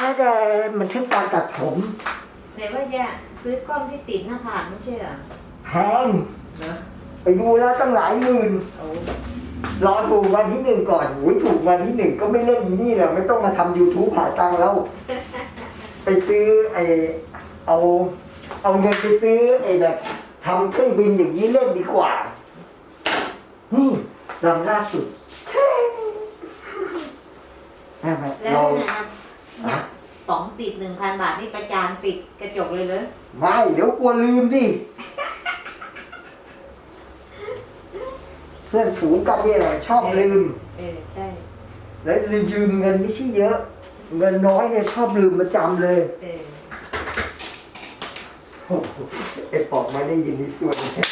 ช่แต่มันเช่นการตัดผมไหนว่าจะซื้อกล้องที่ติดหน้าผากไม่ใช่เหรอแพงเนอะไปดูแล้วตั้งหลายหมื่นโอ้รอถูกวันที่หนึ่งก่อนอุ้ยถูกวันที่หนึ่งก็ไม่เล่นอีนี่หรอกไม่ต้องมาทำ YouTube หาตังค์แล้ว ไปซื้อไอเอา เอาเงินไปซื้อไอแบบทำเครื่องบินอย่างนี้เล่นดีกว่า นี่ลำล่าสุดเช่งใช่ไหมแล้วเรานะเนี่ย ป๋องติดหนึ่งพันบาทนี่ประจานติดกระจกเลยเลยไม่เดี๋ยวกลัวลืมดิ เพื่อนฝูงกันนี่แหละชอบลืม เออใช่ แล้วยืมเงินไม่ใช่เยอะ เงินน้อยเนี่ยชอบลืมประจำเลยเออโอ้โหไอ้ปอกมาได้ยินในส่วนเนี่ย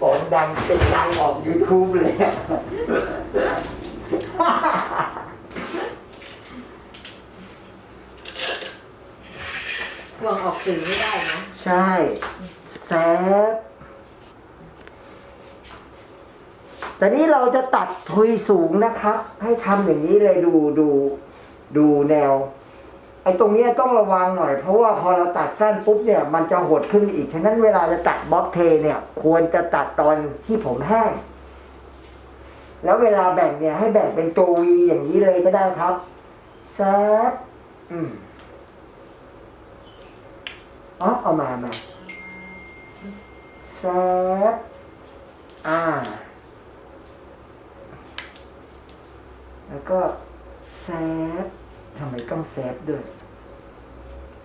ปอกดังเป็นดังออก YouTube เลยอะ ทวงออกสื่อไม่ได้นะ ใช่แซบแต่นี้เราจะตัดทุยสูงนะครับ ให้ทำอย่างนี้เลยดูดูดูแนว ไอ้ตรงเนี้ยต้องระวังหน่อย เพราะว่าพอเราตัดสั้นปุ๊บเนี่ยมันจะหดขึ้นอีก ฉะนั้นเวลาจะตัดบ๊อบเทเนี่ย ควรจะตัดตอนที่ผมแห้ง แล้วเวลาแบ่งเนี่ยให้แบ่งเป็นตัววีอย่างนี้เลยก็ได้ครับแซบอืม อ๋อเอามามาแซบอ่า แล้วก็แซฟทำไมต้องแซฟด้วย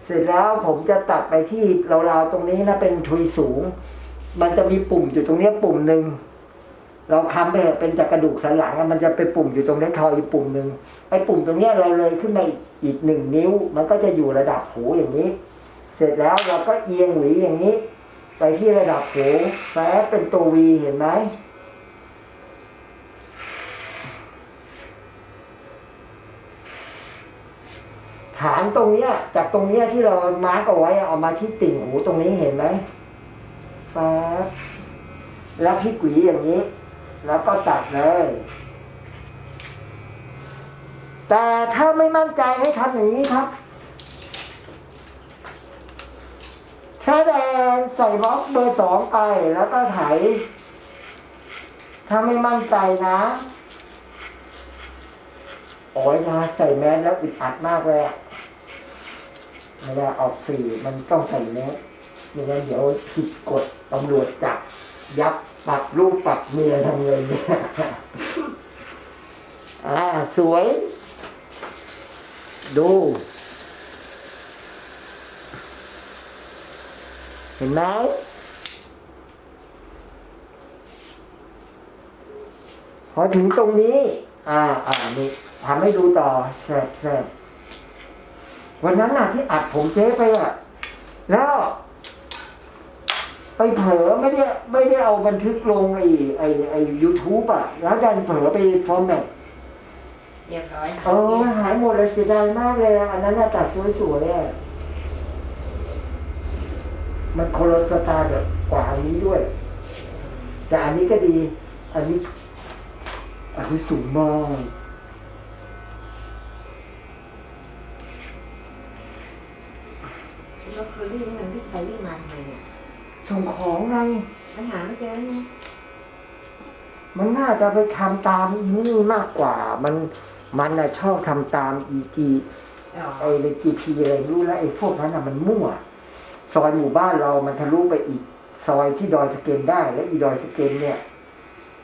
เสร็จแล้วผมจะตัดไปที่ราวๆตรงนี้นะ เป็นทุยสูง มันจะมีปุ่มอยู่ตรงนี้ปุ่มหนึ่งเราคำไปเถอะเป็นจากกระดูกสันหลังมันจะเป็นปุ่มอยู่ตรงท้ทอยอยู่ปุ่มหนึ่งไอ้ปุ่มตรงนี้เราเลยขึ้นมาอีกหนึ่งนิ้ว มันก็จะอยู่ระดับหูอย่างนี้ เสร็จแล้วเราก็เอียงหวีอย่างนี้ ไปที่ระดับหูแซฟเป็นตัววีเห็นไหมฐานตรงเนี้ยจากตรงเนี้ยที่เรามาร์กเอาไว้อะเอามาที่ติ่งหูตรงนี้เห็นไหมแฟบแล้วพลิกหวีอย่างนี้ แล้วก็ตัดเลย แต่ถ้าไม่มั่นใจให้ทำอย่างนี้ครับ ใช้แดงใส่บล็อกเบอร์สองไปแล้วก็ไถ ถ้าไม่มั่นใจนะโอ้ยนะใส่แมสแล้วอึดอัดมากเลยอะเวลาออกสื่อมันต้องใส่แมสไม่งั้นเดี๋ยวผิดกฎตำรวจจับ ยับปรับลูกปรับเมียทำเงินเนี่ยอ่า สวย ดู เห็นไหมพอถึงตรงนี้ อ่า อ่านี่ทำให้ดูต่อแซ่บแซ่บวันนั้นน่ะที่อัดผมเจ๊ไปอะ แล้ว ไปเผลอไม่ได้ไม่ได้เอาบันทึกลงไอ้ไอ้ไอ้ยูทูบอะ แล้วดันเผลอไปฟอร์แมตเรียบร้อยเออหายหมดเลยเสียดายมากเลยอะอันนั้นน่ะตัดสวยๆอะ มันโคโลสไตล์แบบกว่าอันนี้ด้วย แต่อันนี้ก็ดี อันนี้ อันนี้สูงมากรถเคอรี่นี่มันวิ่งไปวิ่งมาทำไมเนี่ยส่งของไงมันหาไม่เจอไงมันน่าจะไปทำตามอีนี่มากกว่า มันมันน่ะชอบทำตามอีจีอ๋อไอ้ในจีพีอะไรไม่รู้แล้วไอ้พวกนั้นน่ะมันมั่ว ซอยหมู่บ้านเรามันทะลุไปอีก ซอยที่ดอยสะเก็นได้ และอีดอยสะเก็นเนี่ย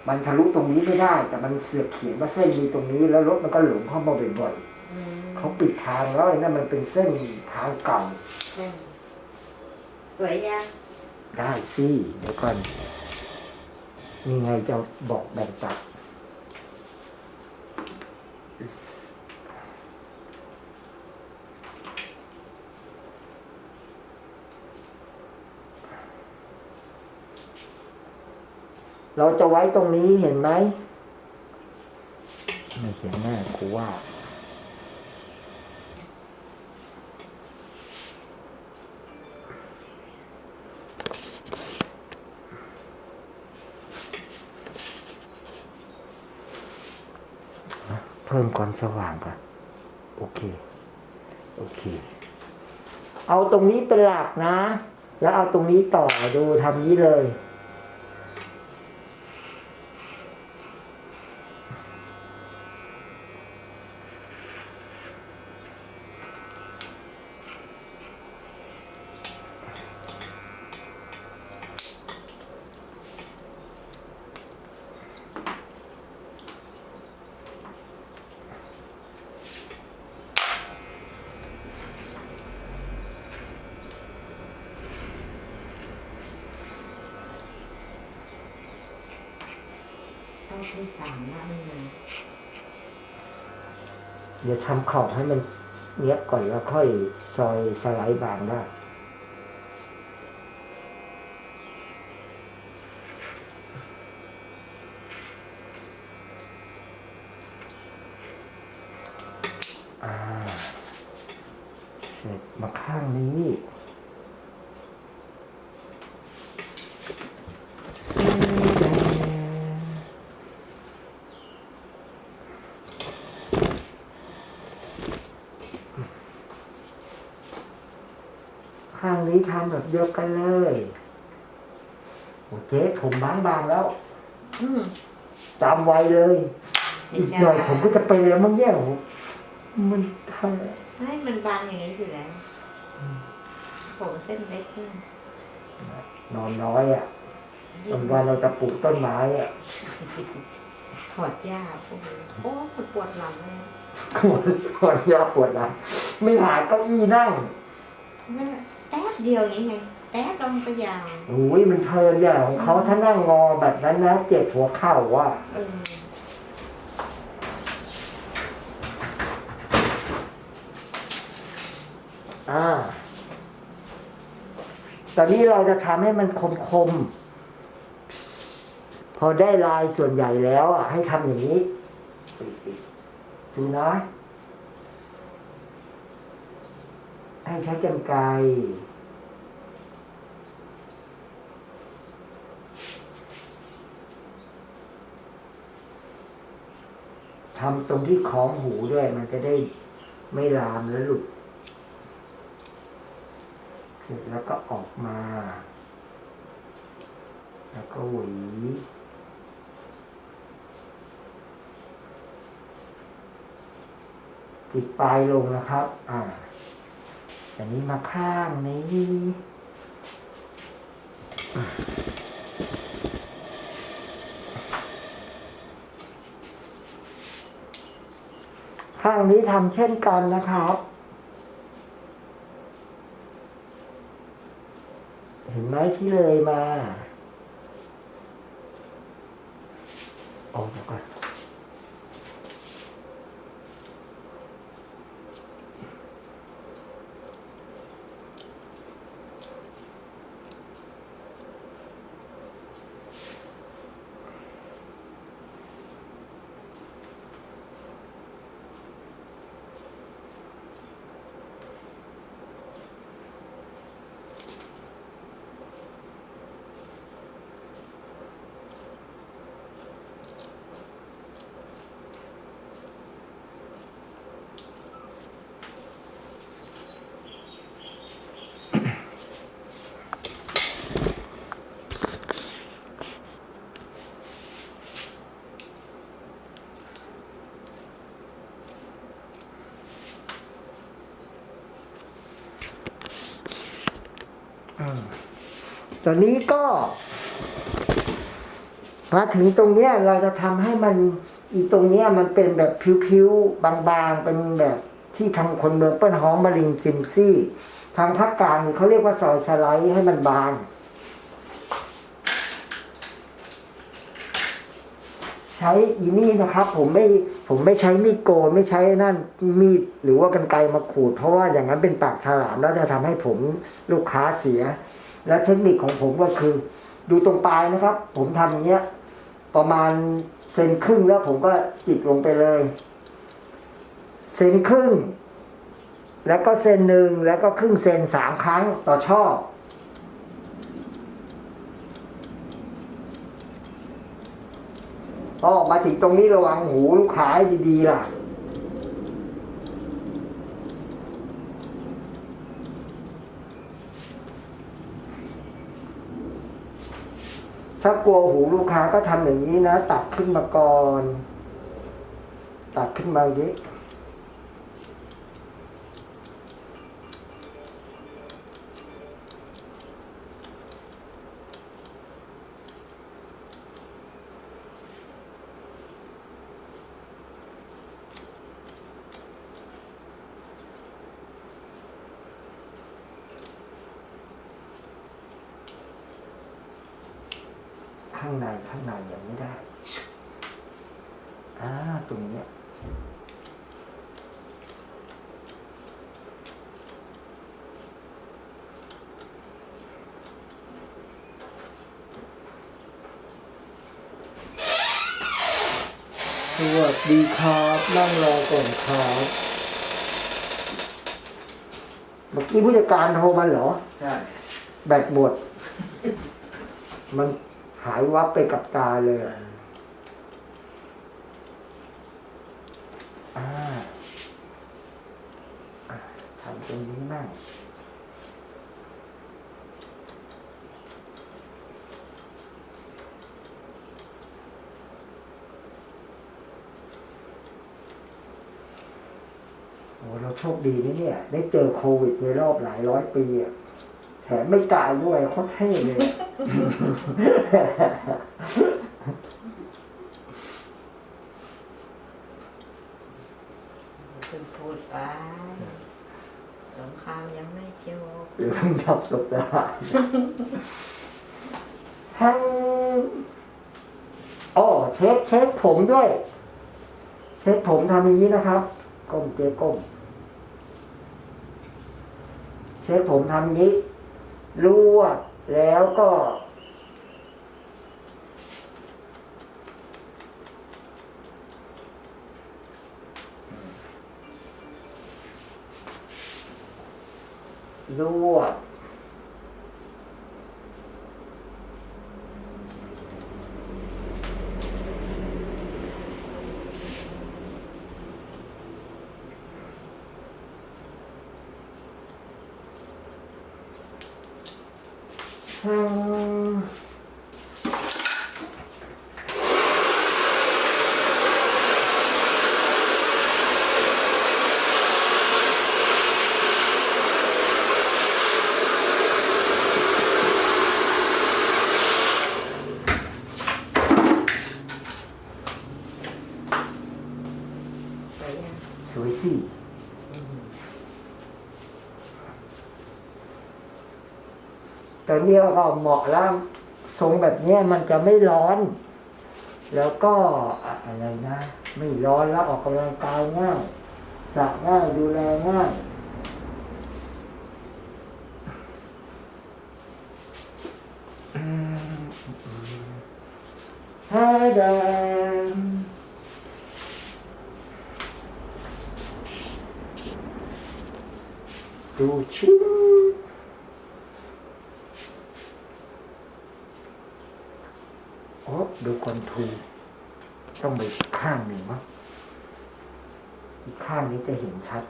มันทะลุตรงนี้ไม่ได้ แต่มันเสือกเขียนว่าเส้นมีตรงนี้ แล้วรถมันก็หลงเข้ามาบ่อยอืมๆเขาปิดทางแล้วไอ้นั่นมันเป็นเส้นทางเก่าใช่สวยยังได้สิเดี๋ยวก่อนนี่ไงจะบอกแบ่งตัด เราจะไว้ตรงนี้เห็นไหมไม่เขียนหน้าครูว่า เพิ่มความสว่างก่อน โอเค โอเค เอาตรงนี้เป็นหลักนะ แล้วเอาตรงนี้ต่อดูทำนี้เลย องใช้สามด้านเลยเดี๋ยวทำขอบให้มันเนี้ยบก่อนแล้วค่อยซอยสไลด์บางได้อ่าเสร็จมาข้างนี้สีแดง ข้าง นี้ทำแบบเดียวกันเลยโอ้เจ๊ผมบางบางๆแล้วอืมจำไว้เลยไม่อีกใช่หน่อยผมก็จะไปแล้วมั้งเนี่ยโอ้โหมันทให้มันบางอย่างนี้อยู่แล้วผมเส้นเล็กขึ้นำนอนน้อยอะวันวันๆเราจะปลูกต้นไม้อะถอดหญ้าพวกนี้โอ้มันปวดหลังเลยปวดปวดยาปวดหลังไม่หาเก้าอี้นั่งนั่นน่ะแป๊บ เดียวอย่างนี้ไงแป๊บลงไปยาวโอ้ยมันเพลินอย่างของเขาถ้านั่งงอแบบนั้นนะเจ็บหัวเข่าว่ะเอออ่าตอนนี้เราจะทำให้มันคมๆ พอได้ลายส่วนใหญ่แล้วอะ ให้ทำอย่างนี้ ดูนะ ให้ใช้กันไกร ตรงที่ของหูด้วย มันจะได้ไม่ลามแล้วหลุดเสร็จแล้วก็ออกมา แล้วก็หวีติดปลายลงนะครับ อ่าอันนี้มาข้างนี้ งนี้ทำเช่นกันนะครับ เห็นไหมที่เลยมาโอ้ยวก่อน ตอนนี้ก็ มาถึงตรงเนี้ยเราจะทำให้มัน อีตรงเนี้ยมันเป็นแบบผิวๆบางๆ เป็นแบบที่ทางคนเมืองเปิ้ลหอมมะลิงซิมซี่ ทางภาคกลางเขาเรียกว่าซอยสไลด์ให้มันบาง ช้อีนี่นะครับ ผมไม่ผมไม่ใช้มีดโกนไม่ใช้นั่นมีดหรือว่ากันไกรมาขูด เพราะว่าอย่างนั้นเป็นปากฉลามแล้วจะทำให้ผมลูกค้าเสีย และเทคนิคของผมก็คือ ดูตรงปลายนะครับ ผมทำอย่างเงี้ย ประมาณเซนครึ่งแล้วผมก็จิกลงไปเลยเซนครึ่ง แล้วก็เซนหนึ่งแล้วก็ครึ่งเซนสามครั้งต่อช่อ พออกมาถึงตรงนี้ระวังหูลูกค้าดีๆล่ะ ถ้ากลัวหูลูกค้าก็ทำอย่างนี้นะ ตักขึ้นมาก่อน ตักขึ้นมาอย่างนี้ ข้างในข้างในยังไม่ได้อ่าตรงเนี้ยสวัสดีครับนั่งรอก่อนครับ เมื่อกี้ผู้จัดการโทรมาเหรอ ใช่ แบตหมด มัน หายวับไปกับตาเลยอะอ่าอะทำตรงนี้บ้างโอ้เราโชคดีนะเนี่ย ได้เจอโควิดในรอบหลายร้อยปีอะแถมไม่ตายด้วยโคตรเท่เลยอะ คุณพูดไปสงครามยังไม่จบหรือเพิ่งดับตกตลาดทั้งอ๋อเช็คเช็คผมด้วย เช็คผมทำอย่างนี้นะครับ ก้มเจ๊ก้ม เช็คผมทำอย่างนี้รวบ แล้วก็รวบทั้งสสวยยังวยสิ ตอนนี้ก็เหมาะแล้วทรงแบบเนี้ยมันจะไม่ร้อน แล้วก็อะไรนะ ไม่ร้อนแล้วออกกำลังกายง่ายสระง่ายดูแลง่ายอืมแช่แดงดูชิ้น โอ้ดูคอนทูต้องไปอีกข้างหนึ่งมั้งอีกข้างนี้จะเห็นชัด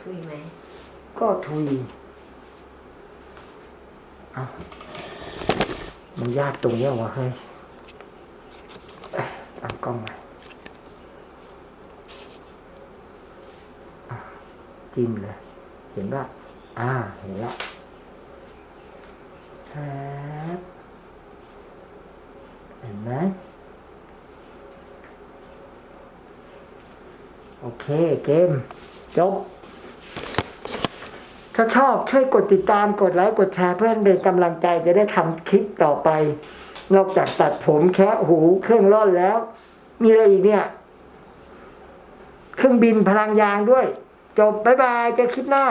คุยไหม ก็ทุยเอามันยากตรงเนี้ยวะเฮ้ยเอ้ยตั้งกล้องมาอะจิ้มเลย เห็นว่าอ่า เห็นละแซบเห็น ไหมโอเคเกม จบ ถ้าชอบช่วยกดติดตามกดไลค์กดแชร์เพื่อนเป็นกำลังใจจะได้ทำคลิปต่อไป นอกจากตัดผมแคะหูเครื่องร่อนแล้ว มีอะไรอีกเนี่ย เครื่องบินพลังยางด้วย จบ บ๊ายบายเจอคลิปหน้า